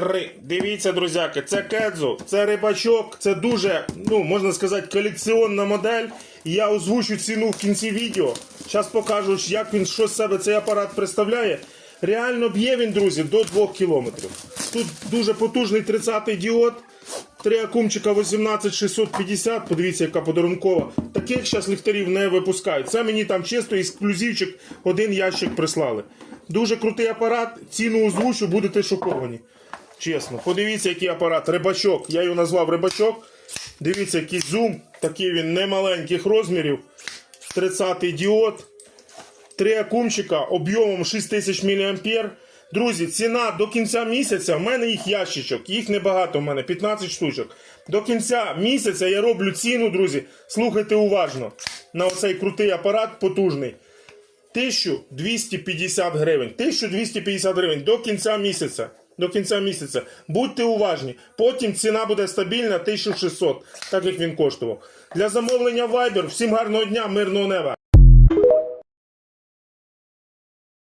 Три. Дивіться, друзяки, це кедзу, це рибачок, це дуже, ну, можна сказати, колекціонна модель. Я озвучу ціну в кінці відео. Зараз покажу, як він що з себе цей апарат представляє. Реально б'є він, друзі, до 2 кілометрів. Тут дуже потужний 30-й діод. Три акумчика 18650, подивіться, яка подарункова. Таких зараз ліхтарів не випускають. Це мені там чисто ексклюзивчик, один ящик прислали. Дуже крутий апарат, ціну озвучу, будете шоковані. Чесно, подивіться, який апарат. Рибачок. Я його назвав рибачок. Дивіться, який зум, такий він немаленьких розмірів. 30-й діод. Три акумчика об'ємом 6000 мА. Друзі, ціна до кінця місяця. В мене їх ящичок, їх небагато в мене, 15 штучок. До кінця місяця я роблю ціну, друзі. Слухайте уважно. На оцей крутий апарат потужний. 1250 гривень. 1250 гривень до кінця місяця. До кінця місяця. Будьте уважні. Потім ціна буде стабільна 1600, так як він коштував. Для замовлення Viber. Всім гарного дня, мирного неба.